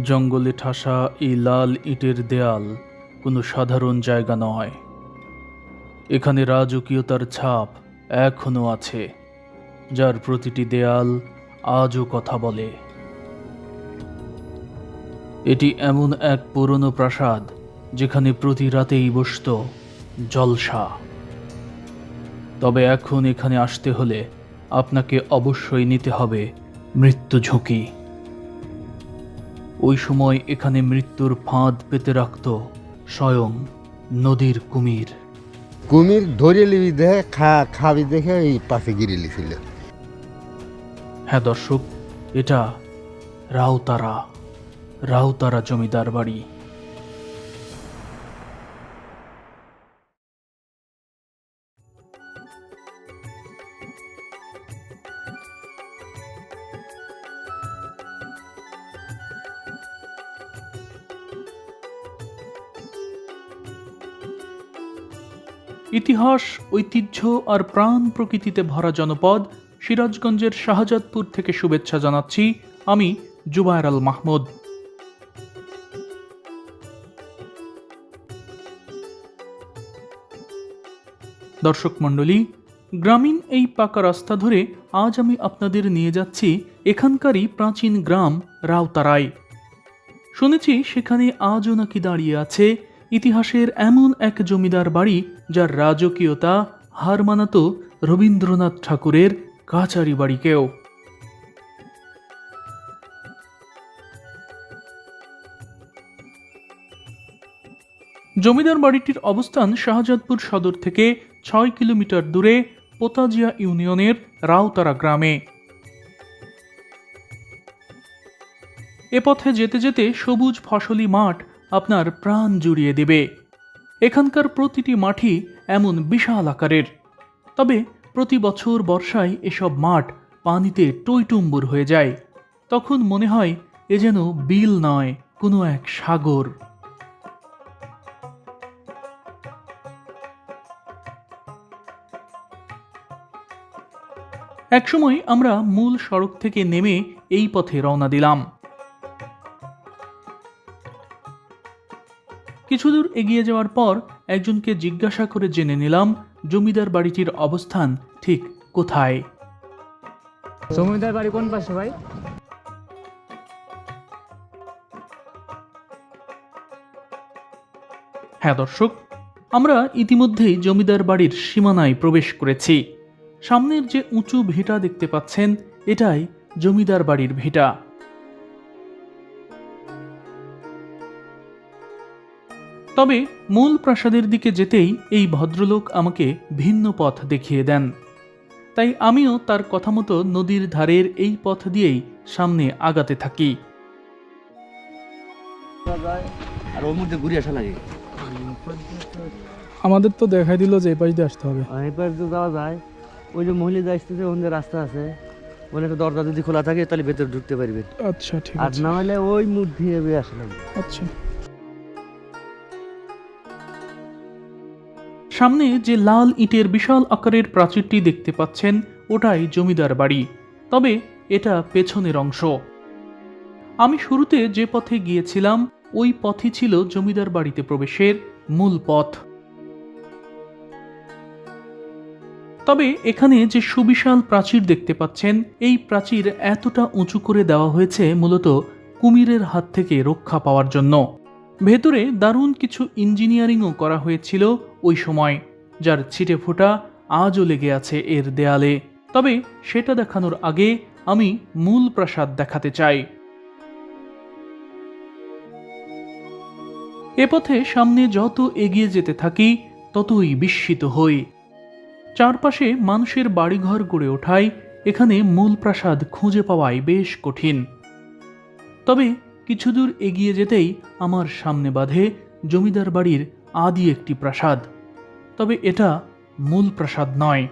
জঙ্গলে ঠাসা এই লাল ইটের দেয়াল কোনো সাধারণ জায়গা নয়। এখানে রাজকীয়তার ছাপ এখনও আছে, যার প্রতিটি দেয়াল আজও কথা বলে। এটি এমন এক পুরনো প্রাসাদ যেখানে প্রতি রাতেই বসত জলসা। তবে এখন এখানে আসতে হলে আপনাকে অবশ্যই নিতে হবে মৃত্যু ঝুঁকি। ওই সময় এখানে মৃত্যুর ফাঁদ পেতে রাখত স্বয়ং নদীর কুমির। কুমির ধরে লিবি দেখে খা খাবি দেখে এই পাশে গিরে লিছিল হ্যাঁ দর্শক এটা রাউতারা রাউতারা জমিদার বাড়ি। ইতিহাস, ঐতিহ্য আর প্রাণ প্রকৃতিতে ভরা জনপদ সিরাজগঞ্জের শাহজাদপুর থেকে শুভেচ্ছা জানাচ্ছি আমি জুবায়ের আল মাহমুদ। দর্শক মণ্ডলী, গ্রামীণ এই পাকা রাস্তা ধরে আজ আমি আপনাদের নিয়ে যাচ্ছি এখানকারই প্রাচীন গ্রাম রাউতারাই শুনেছি সেখানে আজও নাকি দাঁড়িয়ে আছে ইতিহাসের এমন এক জমিদার বাড়ি, যার রাজকীয়তা হার মানাতো রবীন্দ্রনাথ ঠাকুরের কাচারি বাড়িকেও। জমিদার বাড়িটির অবস্থান শাহজাদপুর সদর থেকে ছয় কিলোমিটার দূরে পোতাজিয়া ইউনিয়নের রাউতারা গ্রামে। এ পথে যেতে যেতে সবুজ ফসলি মাঠ আপনার প্রাণ জুড়িয়ে দেবে। এখানকার প্রতিটি মাঠই এমন বিশাল আকারের। তবে প্রতি বছর বর্ষায় এসব মাঠ পানিতে টইটুম্বুর হয়ে যায়। তখন মনে হয় এ যেন বিল নয়, কোনো এক সাগর। একসময় আমরা মূল সড়ক থেকে নেমে এই পথে রওনা দিলাম। কিছুদূর এগিয়ে যাওয়ার পর একজনকে জিজ্ঞাসা করে জেনে নিলাম জমিদার বাড়িটির অবস্থান ঠিক কোথায়। জমিদার বাড়ি কোন পাশে ভাই? হ্যাঁ দর্শক আমরা ইতিমধ্যেই জমিদার বাড়ির সীমানায় প্রবেশ করেছি। সামনের যে উঁচু ভিটা দেখতে পাচ্ছেন এটাই জমিদার বাড়ির ভিটা। তবে মূল প্রাসাদের দিকে যেতেই এই ভদ্রলোক আমাকে ভিন্ন পথ দেখিয়ে দেন। তাই আমিও তার কথা মতো নদীর ধারের এই পথ দিয়েই সামনে আগাতে থাকি। আর ওর মধ্যে ঘুরে আসা লাগে। আমাদের তো দেখাই দিল যে এই পাশ দিয়ে আসতে হবে। আর এবার তো যাওয়া যায়। ওই যে মহিলা আসতেছে ওখানে রাস্তা আছে ওখানে একটা দরজা যদি খোলা থাকে তাহলে ভেতরে ঢুকতে পারবে। আচ্ছা ঠিক আর না হলে ওই মুখ দিয়ে আসা লাগবে। আচ্ছা। সামনে যে লাল ইটের বিশাল আকারের প্রাচীরটি দেখতে পাচ্ছেন, ওটাই জমিদার বাড়ি। তবে এটা পেছনের অংশ। আমি শুরুতে যে পথে গিয়েছিলাম, ওই পথই ছিল জমিদার বাড়িতে প্রবেশের মূল পথ। তবে এখানে যে সুবিশাল প্রাচীর দেখতে পাচ্ছেন, এই প্রাচীর এতটা উঁচু করে দেওয়া হয়েছে মূলত কুমিরের হাত থেকে রক্ষা পাওয়ার জন্য। ভেতরে দারুণ কিছু ইঞ্জিনিয়ারিংও করা হয়েছিল ওই সময়, যার ছিটে ফোটা আজও লেগে আছে এর দেয়ালে। তবে সেটা দেখানোর আগে আমি মূল প্রাসাদ দেখাতে চাই। এ পথে সামনে যত এগিয়ে যেতে থাকি, ততই বিস্মিত হই। চারপাশে মানুষের বাড়িঘর গড়ে ওঠায় এখানে মূল প্রাসাদ খুঁজে পাওয়াই বেশ কঠিন। তবে কিছুদূর এগিয়ে যেতেই আমার সামনে বাঁধে জমিদার বাড়ির আদি একটি প্রাসাদ। তবে এটা মূল প্রাসাদ নয়।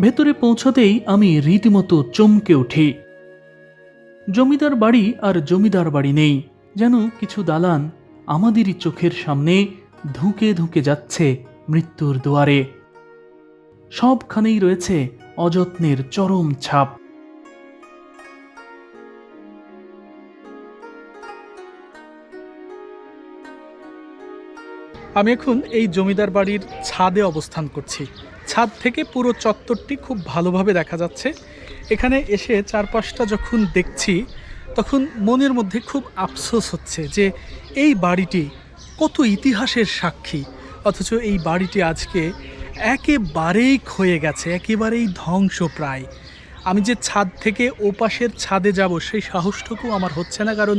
ভেতরে পৌঁছাতেই আমি রীতিমতো চমকে উঠি। জমিদার বাড়ি আর জমিদার বাড়ি নেই, যেন কিছু দালান আমাদেরই চোখের সামনে ধুঁকে ধুঁকে যাচ্ছে মৃত্যুর দুয়ারে। সবখানেই রয়েছে অযত্নের চরম ছাপ। আমি এখন এই জমিদার বাড়ির ছাদে অবস্থান করছি। ছাদ থেকে পুরো চত্বরটি খুব ভালোভাবে দেখা যাচ্ছে। এখানে এসে চারপাশটা যখন দেখছি তখন মনের মধ্যে খুব আফসোস হচ্ছে যে এই বাড়িটি কত ইতিহাসের সাক্ষী। অথচ এই বাড়িটি আজকে একেবারেই ক্ষয়ে গেছে, একেবারেই ধ্বংস প্রায় আমি যে ছাদ থেকে ওপাশের ছাদে যাব, সেই সাহসটুকু আমার হচ্ছে না, কারণ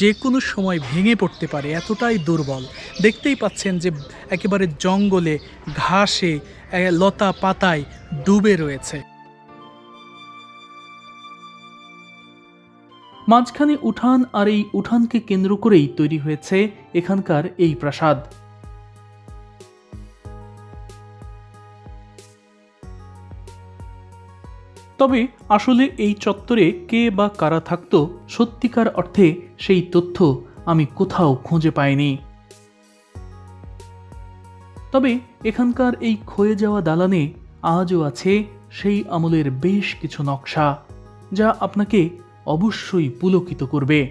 যে কোনো সময় ভেঙে পড়তে পারে, এতটাই দুর্বল। দেখতেই পাচ্ছেন যে একেবারে জঙ্গলে, ঘাসে লতা পাতায় ডুবে রয়েছে। মাঝখানে উঠান আর এই উঠানকে কেন্দ্র করেই তৈরি হয়েছে এখানকার এই প্রাসাদ। তবে আসলে এই চত্বরে কে বা কারা থাকতো সত্যিকার অর্থে সেই তথ্য আমি কোথাও খুঁজে পাইনি। তবে এখানকার এই ক্ষয়ে যাওয়া দালানে আজও আছে সেই আমলের বেশ কিছু নকশা, যা আপনাকে অবশ্যই পুলকিত করবে।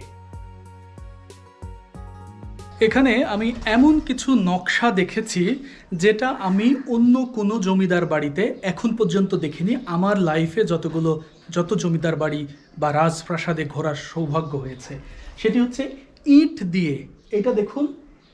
এখানে আমি এমন কিছু নকশা দেখেছি, যেটা আমি অন্য কোনো জমিদার বাড়িতে এখন পর্যন্ত দেখিনি। আমার লাইফে যতগুলো, যত জমিদার বাড়ি বা রাজপ্রাসাদে ঘোরার সৌভাগ্য হয়েছে, সেটি হচ্ছে ইট দিয়ে, এটা দেখুন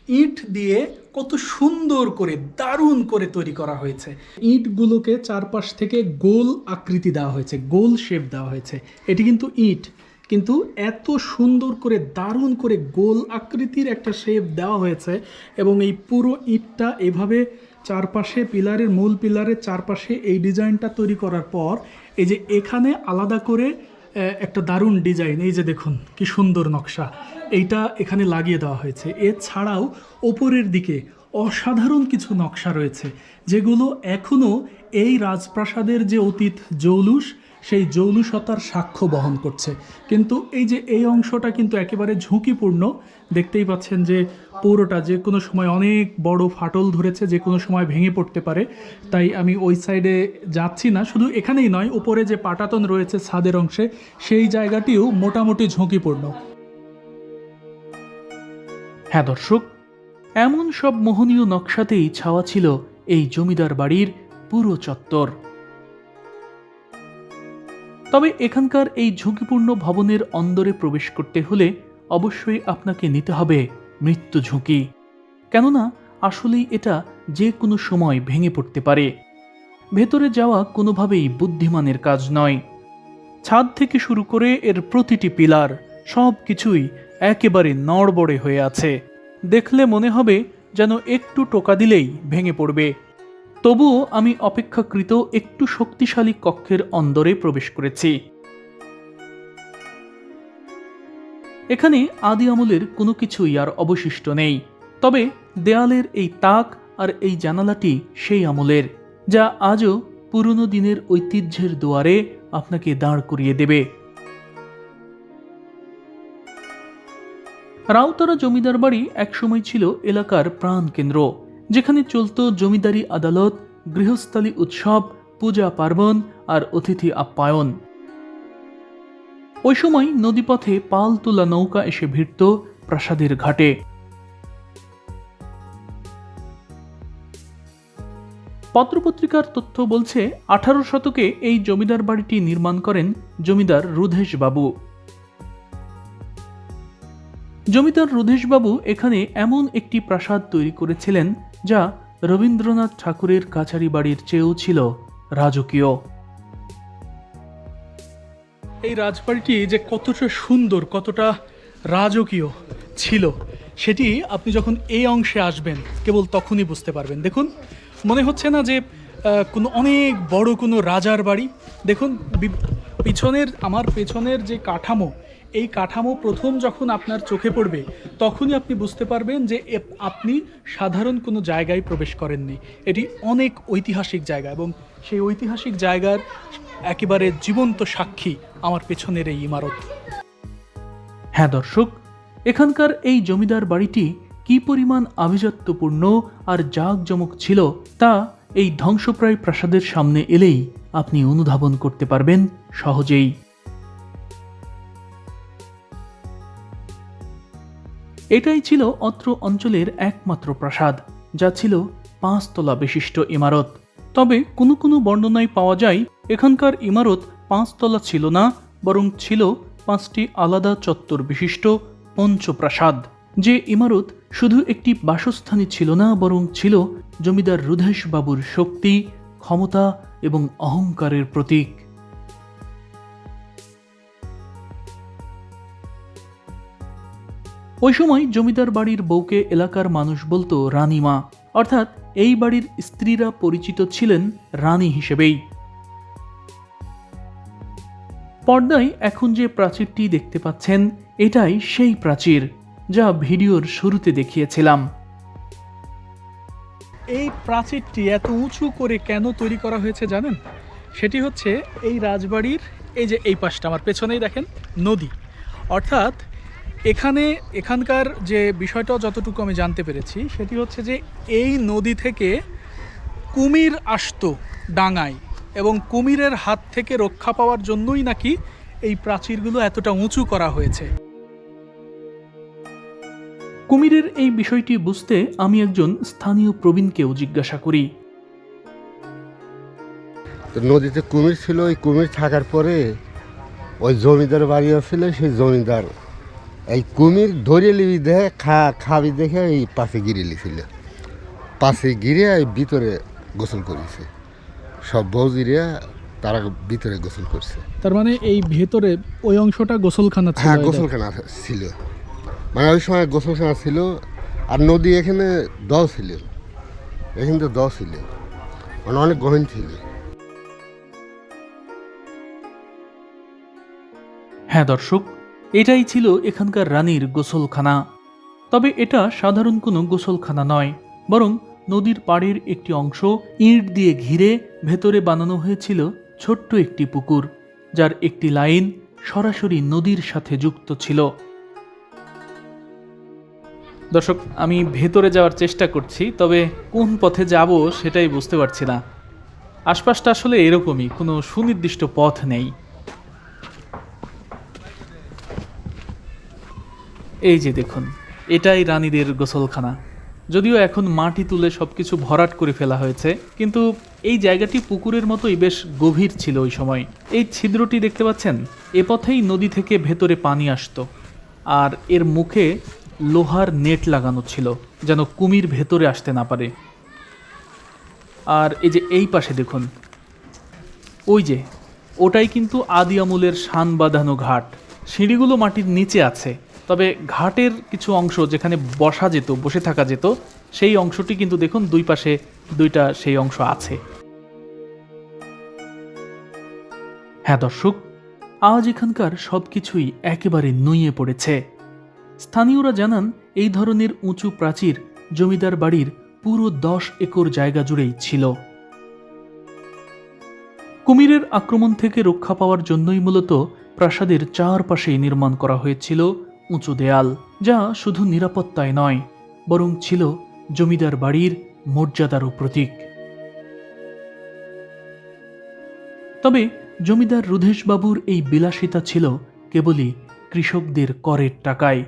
ইট দিয়ে কত সুন্দর করে, দারুণ করে তৈরি করা হয়েছে। ইটগুলোকে চারপাশ থেকে গোল আকৃতি দেওয়া হয়েছে, গোল শেপ দেওয়া হয়েছে। এটি কিন্তু ইট। কিন্তু এত সুন্দর করে, দারুণ করে গোল আকৃতির একটা শেপ দেওয়া হয়েছে এবং এই পুরো ইটটা এভাবে চারপাশে পিলারের মূল পিলারের চারপাশে এই ডিজাইনটা তৈরি করার পর, এই যে এখানে আলাদা করে একটা দারুণ ডিজাইন, এই যে দেখুন, কি সুন্দর নকশা। এইটা এখানে লাগিয়ে দেওয়া হয়েছে। এছাড়াও ওপরের দিকে অসাধারণ কিছু নকশা রয়েছে, যেগুলো এখনও এই রাজপ্রাসাদের যে অতীত জৌলুস সেই জৌলুসতার সাক্ষ্য বহন করছে। কিন্তু এই যে এই অংশটা কিন্তু একেবারে ঝুঁকিপূর্ণ, দেখতেই পাচ্ছেন যে পুরোটা যে কোনো সময় অনেক বড় ফাটল ধরেছে, যে কোনো সময় ভেঙে পড়তে পারে। তাই আমি ওই সাইডে যাচ্ছি না, শুধু এখানেই নয়, উপরে যে পাটাতন রয়েছে ছাদের অংশে, সেই জায়গাটিও মোটামুটি ঝুঁকিপূর্ণ। হ্যাঁ দর্শক, এমন সব মোহনীয় নকশাতেই ছাওয়া ছিল এই জমিদার বাড়ির পুরো চত্বর। তবে এখানকার এই ঝুঁকিপূর্ণ ভবনের অন্দরে প্রবেশ করতে হলে অবশ্যই আপনাকে নিতে হবে মৃত্যু ঝুঁকি। কেননা, আসলেই এটা যে কোনো সময় ভেঙে পড়তে পারে। ভেতরে যাওয়া কোনোভাবেই বুদ্ধিমানের কাজ নয়। ছাদ থেকে শুরু করে এর প্রতিটি পিলার সব কিছুই একেবারে নড়বড়ে হয়ে আছে। দেখলে মনে হবে যেন একটু টোকা দিলেই ভেঙে পড়বে। তবুও আমি অপেক্ষাকৃত একটু শক্তিশালী কক্ষের অন্দরে প্রবেশ করেছি। এখানে আদি আমলের কোনো কিছুই আর অবশিষ্ট নেই, তবে দেয়ালের এই তাক আর এই জানালাটি সেই আমলের, যা আজও পুরনো দিনের ঐতিহ্যের দুয়ারে আপনাকে দাঁড় করিয়ে দেবে। রাউতারা জমিদার বাড়ি একসময় ছিল এলাকার প্রাণকেন্দ্র। যেখানে চলত জমিদারি আদালত, গৃহস্থালী উৎসব, পূজা পার্বণ আর অতিথি আপ্যায়ন। ওই সময় নদীপথে পাল তোলা নৌকা এসে ভিড়ত প্রাসাদের ঘাটে। পত্রপত্রিকার তথ্য বলছে, আঠারো শতকে এই জমিদার বাড়িটি নির্মাণ করেন জমিদার রুধেশ বাবু জমিদার রুধেশবাবু এখানে এমন একটি প্রাসাদ তৈরি করেছিলেন যা রবীন্দ্রনাথ ঠাকুরের কাছারি বাড়ির চেয়েও ছিল রাজকীয়। এই রাজবাড়িটি যে কতটা সুন্দর, কতটা রাজকীয় ছিল, সেটি আপনি যখন এই অংশে আসবেন, কেবল তখনই বুঝতে পারবেন। দেখুন, মনে হচ্ছে না যে কোনো অনেক বড় কোনো রাজার বাড়ি। দেখুন পিছনের, আমার পেছনের যে কাঠামো, এই কাঠামো প্রথম যখন আপনার চোখে পড়বে, তখনই আপনি বুঝতে পারবেন যে আপনি সাধারণ কোনো জায়গায় প্রবেশ করেননি। এটি অনেক ঐতিহাসিক জায়গা এবং সেই ঐতিহাসিক জায়গার একেবারে জীবন্ত সাক্ষী আমার পেছনের এই ইমারত। হ্যাঁ দর্শক, এখানকার এই জমিদার বাড়িটি কি পরিমাণ আভিজাত্যপূর্ণ আর জাঁকজমক ছিল তা এই ধ্বংসপ্রায় প্রাসাদের সামনে এলেই আপনি অনুধাবন করতে পারবেন সহজেই। এটাই ছিল অত্র অঞ্চলের একমাত্র প্রাসাদ, যা ছিল পাঁচতলা বিশিষ্ট ইমারত। তবে কোনো কোনো বর্ণনায় পাওয়া যায়, এখানকার ইমারত পাঁচতলা ছিল না, বরং ছিল পাঁচটি আলাদা চত্বর বিশিষ্ট পঞ্চপ্রাসাদ, যে ইমারত শুধু একটি বাসস্থানই ছিল না, বরং ছিল জমিদার রুধেশ বাবুর শক্তি, ক্ষমতা এবং অহংকারের প্রতীক। ওই সময় জমিদার বাড়ির বউকে এলাকার মানুষ বলতো রানীমা অর্থাৎ এই বাড়ির স্ত্রীরা পরিচিত ছিলেন রানী হিসেবেই। পর্দায় এখন যে প্রাচীরটি দেখতে পাচ্ছেন, এটাই সেই প্রাচীর, যা ভিডিওর শুরুতে দেখিয়েছিলাম। এই প্রাচীরটি এত উঁচু করে কেন তৈরি করা হয়েছে জানেন? সেটি হচ্ছে এই রাজবাড়ির এই যে এই পাশটা, আমার পেছনেই দেখেন, নদী। অর্থাৎ এখানে এখানকার যে বিষয়টা যতটুকু আমি জানতে পেরেছি, সেটি হচ্ছে যে এই নদী থেকে কুমির আসতো ডাঙায় এবং কুমিরের হাত থেকে রক্ষা পাওয়ার জন্যই নাকি এই প্রাচীরগুলো এতটা উঁচু করা হয়েছে। কুমিরের এই বিষয়টি বুঝতে আমি একজন স্থানীয় প্রবীণকেও জিজ্ঞাসা করি। তো নদীতে কুমির ছিল ওই কুমির থাকার পরে ওই জমিদার বাড়ি ছিল সেই জমিদার এই কুমির ধরে লিবি দেখে খা খাবি দেখে এই পাশে গিরে লিছিল পাশে গিরে এই ভিতরে গোসল করেছে। সব বৌজিরা তারা ভিতরে গোসল করছে। তার মানে এই ভেতরে ওই অংশটা গোসলখানা হ্যাঁ গোসলখানা ছিল। মানে ওই সময় গোসলখানা ছিল আর নদী এখানে দ ছিল। এখানে তো দ ছিল। মানে অনেক গহীন ছিল। হ্যাঁ দর্শক, এটাই ছিল এখানকার রানীর গোসলখানা। তবে এটা সাধারণ কোনো গোসলখানা নয়, বরং নদীর পাড়ের একটি অংশ ইঁট দিয়ে ঘিরে ভেতরে বানানো হয়েছিল ছোট্ট একটি পুকুর, যার একটি লাইন সরাসরি নদীর সাথে যুক্ত ছিল। দর্শক, আমি ভেতরে যাওয়ার চেষ্টা করছি, তবে কোন পথে যাব সেটাই বুঝতে পারছি না। আশপাশটা আসলে এরকমই, কোনো সুনির্দিষ্ট পথ নেই। এই যে দেখুন, এটাই রানীদের গোসলখানা। যদিও এখন মাটি তুলে সবকিছু ভরাট করে ফেলা হয়েছে, কিন্তু এই জায়গাটি পুকুরের মতোই বেশ গভীর ছিল ওই সময়। এই ছিদ্রটি দেখতে পাচ্ছেন? এ পথেই নদী থেকে ভেতরে পানি আসতো। আর এর মুখে লোহার নেট লাগানো ছিল, যেন কুমির ভেতরে আসতে না পারে। আর এই যে এই পাশে দেখুন, ওই যে, ওটাই কিন্তু আদি আমলের শান বাঁধানো ঘাট। সিঁড়িগুলো মাটির নিচে আছে, তবে ঘাটের কিছু অংশ যেখানে বসা যেত, বসে থাকা যেত, সেই অংশটি কিন্তু দেখুন দুই পাশে দুইটা সেই অংশ আছে। হ্যাঁ দর্শক, আজ এখানকার সব কিছুই একেবারে নুইয়ে পড়েছে। স্থানীয়রা জানান, এই ধরনের উঁচু প্রাচীর জমিদার বাড়ির পুরো দশ একর জায়গা জুড়েই ছিল। কুমিরের আক্রমণ থেকে রক্ষা পাওয়ার জন্যই মূলত প্রাসাদের চারপাশেই নির্মাণ করা হয়েছিল উঁচু দেয়াল, যা শুধু নিরাপত্তায় নয়, বরং ছিল জমিদার বাড়ির মর্যাদারও প্রতীক। তবে জমিদার রুধেশবাবুর এই বিলাসিতা ছিল কেবলই কৃষকদের করের টাকায়।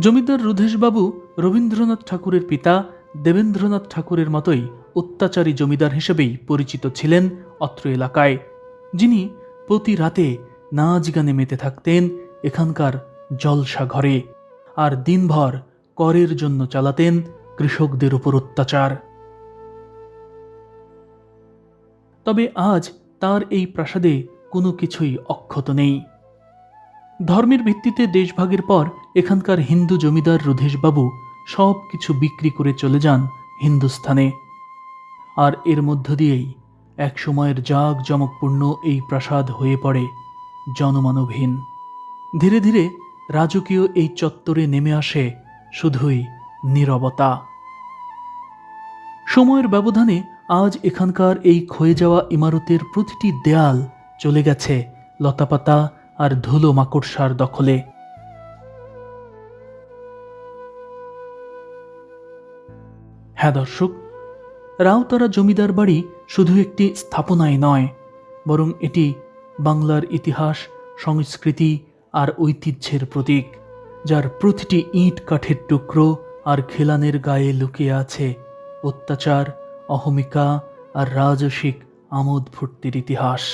জমিদার রুধেশবাবু রবীন্দ্রনাথ ঠাকুরের পিতা দেবেন্দ্রনাথ ঠাকুরের মতোই অত্যাচারী জমিদার হিসেবেই পরিচিত ছিলেন অত্র এলাকায়, যিনি প্রতি রাতে নাচ গানে মেতে থাকতেন এখানকার জলসা ঘরে আর দিনভর করের জন্য চালাতেন কৃষকদের উপর অত্যাচার। তবে আজ তার এই প্রাসাদে কোনো কিছুই অক্ষত নেই। ধর্মের ভিত্তিতে দেশভাগের পর এখানকার হিন্দু জমিদার রুধেশবাবু সব কিছু বিক্রি করে চলে যান হিন্দুস্থানে। আর এর মধ্য দিয়েই এক সময়ের জাগ জমকপূর্ণ এই প্রাসাদ হয়ে পড়ে জনমানবহীন। ধীরে ধীরে রাজকীয় এই চত্বরে নেমে আসে শুধুই নীরবতা। সময়ের ব্যবধানে আজ এখানকার এই ক্ষয়ে যাওয়া ইমারতের প্রতিটি দেয়াল চলে গেছে লতাপাতা আর ধুলো মাকড়সার দখলে। হ্যাঁ দর্শক, রাউতারা জমিদার বাড়ি শুধু একটি স্থাপনাই নয়, বরং এটি বাংলার ইতিহাস, সংস্কৃতি আর ঐতিহ্যের প্রতীক, যার প্রতিটি ইট কাঠের টুকরো আর খেলানের গায়ে লুকিয়ে আছে অত্যাচার, অহমিকা আর রাজসিক আমোদ ভর্তির ইতিহাস।